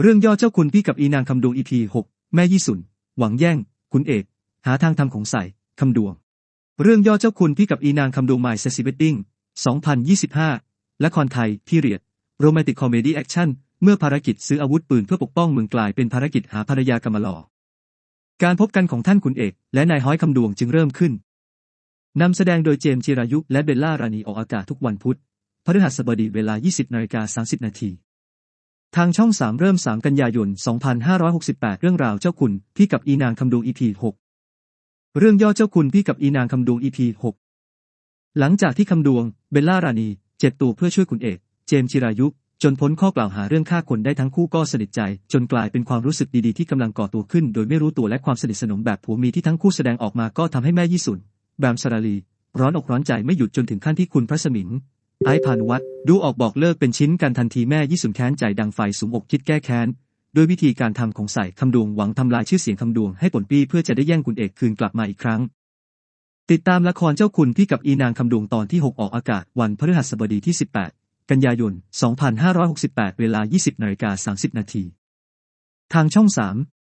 เรื่องย่อเจ้าคุณพี่กับอีนางคำดวง EP 6แม่ยี่สุน หวังแย่ง คุณเอก หาทางทำของใส่คำดวง เรื่องย่อเจ้าคุณพี่กับอีนางคำดวง My Sexy Wedding 2025 ละคอนไทยพีเรียด โรแมนติกคอมเมดี้แอคชั่น เมื่อภารกิจซื้ออาวุธปืนเพื่อปกป้องเมืองกลายเป็นภารกิจหาภรรยากำมลอ การพบกันของท่านขุนเอก และนายฮ้อยคำดวงจึงเริ่มขึ้น นำแสดงโดยเจมส์จิรายุและเบลล่ารานีออกอากาศทุกวันพุธพฤหัสบดีเวลา 20นาฬิกา30นาที ทางช่อง 3 เริ่ม 3 กันยายน 2568 เรื่องราวเจ้าคุณ พี่กับอีนางคำดวง EP 6 เรื่องย่อเจ้าคุณพี่กับอีนางคำดวง EP 6 หลังจากที่คำดวง เบลล่ารานีเจ็บตัวเพื่อช่วยคุณเอก เจมส์จิรายุ จนพ้นข้อกล่าวหาเรื่องฆ่าคนได้ทั้งคู่ก็สนิทใจ จนกลายเป็นความรู้สึกดีๆที่กำลังก่อตัวขึ้น โดยไม่รู้ตัวและความสนิทสนมแบบผัวมีที่ทั้งคู่แสดงออกมาก็ทำให้แม่ยี่สุนแบมสราลี ร้อนอกร้อนใจไม่หยุดจนถึงขั้นที่คุณพระสมิง ไอ้พานุวัตรดูออกบอกเลิกเป็นชิ้นกันทันทีแม่ยี่สุนแค้นใจดังไฟสุมอกคิดแก้แค้นด้วยวิธีการทำของใส่คำดวงหวังทำลายชื่อเสียงคำดวงให้ผลปี้เพื่อจะได้แย่งคุณเอกคืนกลับมาอีกครั้ง ติดตามละครเจ้าคุณพี่กับอีนางคำดวงตอนที่ 6 ออกอากาศวันพฤหัสบดีที่ 18 กันยายน 2568 เวลา 20นาฬิกา30นาทีทางช่อง 3